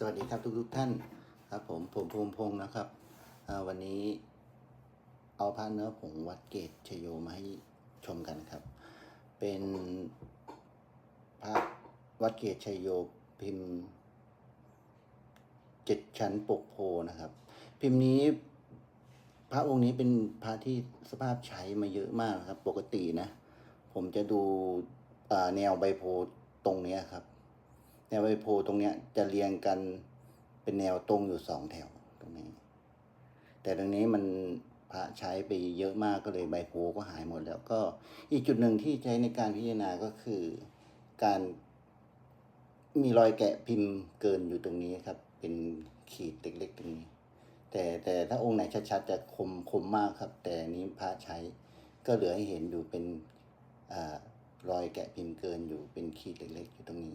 สวัสดีครับทุกทุกๆท่านครับผมผมภูมิพงศ์นะครับวันนี้เอาพระเนื้อผงวัดเกตชโยมาให้ชมกันครับ เป็นพระวัดเกตชโยพิมพ์เจ็ดชั้นปกโพนะครับ พิมพ์นี้พระองค์นี้เป็นพระที่สภาพใช้มาเยอะมากครับ ปกตินะ ผมจะดูแนวใบโพตรงนี้ครับ แนวใบโพตรงเนี้ยจะเรียงกันเป็นแนวตรงอยู่สองแถวตรงนี้ แต่ตรงนี้มันพระใช้ไปเยอะมากก็เลยใบโพก็หายหมดแล้วก็อีกจุดหนึ่งที่ใช้ในการพิจารณาก็คือการมีรอยแกะพิมพ์เกินอยู่ตรงนี้ครับ เป็นขีดเล็กๆตรงนี้ แต่แต่ถ้าองค์ไหนชัดๆจะคมคมมากครับ แต่นี้พระใช้ก็เหลือให้เห็นอยู่เป็นอรอยแกะพิมพ์เกินอยู่เป็นขีดเล็กๆอยู่ตรงนี้